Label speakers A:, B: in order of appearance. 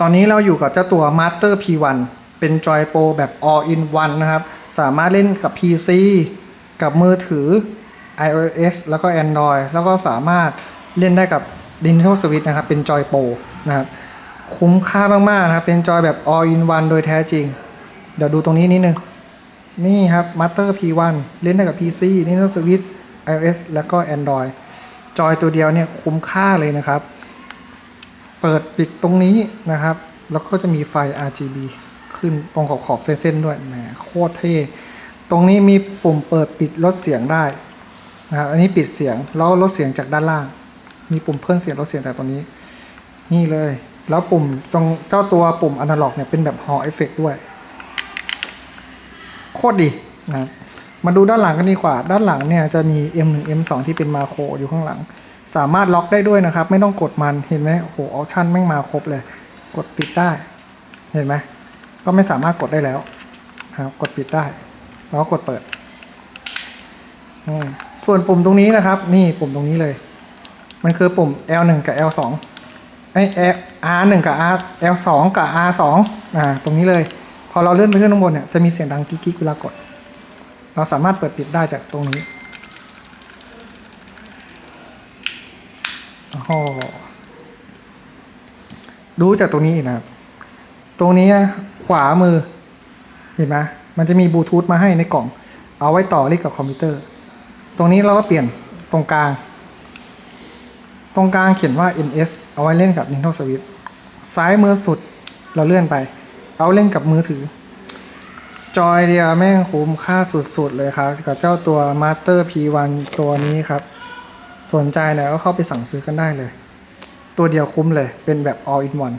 A: ตอนนี้เราอยู่กับเจ้าตัว Master P1 เป็นจอยโปรแบบ all in one นะครับ สามารถเล่นกับ PC กับมือถือ iOS แล้วก็ Android แล้วก็สามารถเล่นได้กับ Nintendo Switch นะครับ เป็นจอยโปรนะครับ คุ้มค่ามากๆนะครับ เป็นจอยแบบ all in one โดยแท้จริง เดี๋ยวดูตรงนี้นิดนึง นี่ครับ Master P1 เล่นได้กับ PC Nintendo Switch iOS แล้วก็ Android จอยตัวเดียวเนี่ยคุ้มค่าเลยนะครับ เปิดปิดตรงนี้นะครับ แล้วก็จะมีไฟ RGB ขึ้นตรงขอบขอบเส้นๆด้วยแหมโคตรเท่ตรงนี้มีปุ่มเปิดปิดลดเสียงได้นะครับอันนี้ปิดเสียงแล้วลดเสียงจากด้านล่าง มีปุ่มเพิ่มเสียงลดเสียงจากตรงนี้ นี่เลย แล้วปุ่มตรงเจ้าตัวปุ่มอนาล็อกเนี่ยเป็นแบบ Hall Effect ด้วย โคตรดีนะมาดูด้านหลังกันดีกว่า ด้านหลังเนี่ยจะมี M1 M2 ที่เป็นมาโครอยู่ข้างหลัง สามารถล็อกได้ด้วยนะครับ ไม่ต้องกดมันเห็นไหมโอ้โหออปชั่นแม่งมาครบเลย กดปิดได้เห็นไหมก็ไม่สามารถกดได้แล้วครับกดปิดได้ แล้วกดเปิดอืมส่วนปุ่มตรงนี้นะครับ นี่ปุ่มตรงนี้เลย มันคือปุ่ม L1 กับ L2 ไอ้ R1 กับ R L2 กับ R2 อ่าตรงนี้เลย พอเราเลื่อนไปขึ้นข้างบนเนี่ยจะมีเสียงดังกิ๊กๆเวลากด เราสามารถเปิดปิดได้จากตรงนี้ โอ้โหดูจากตรงนี้นะครับ ตรงนี้ขวามือ เห็นไหมมันจะมีบลูทูธมาให้ในกล่อง เอาไว้ต่อเรียกกับคอมพิวเตอร์ ตรงนี้เราก็เปลี่ยนตรงกลาง ตรงกลางเขียนว่า NS เอาไว้เล่นกับ Nintendo Switch ซ้ายมือสุดเราเลื่อนไป เอาเล่นกับมือถือ จอยเดียวแม่งคุ้มค่าสุดๆเลยครับ กับเจ้าตัว Master P1 ตัวนี้ครับ สนใจเนี่ยก็เข้าไปสั่งซื้อกันได้เลย ตัวเดียวคุ้มเลยเป็นแบบ all in one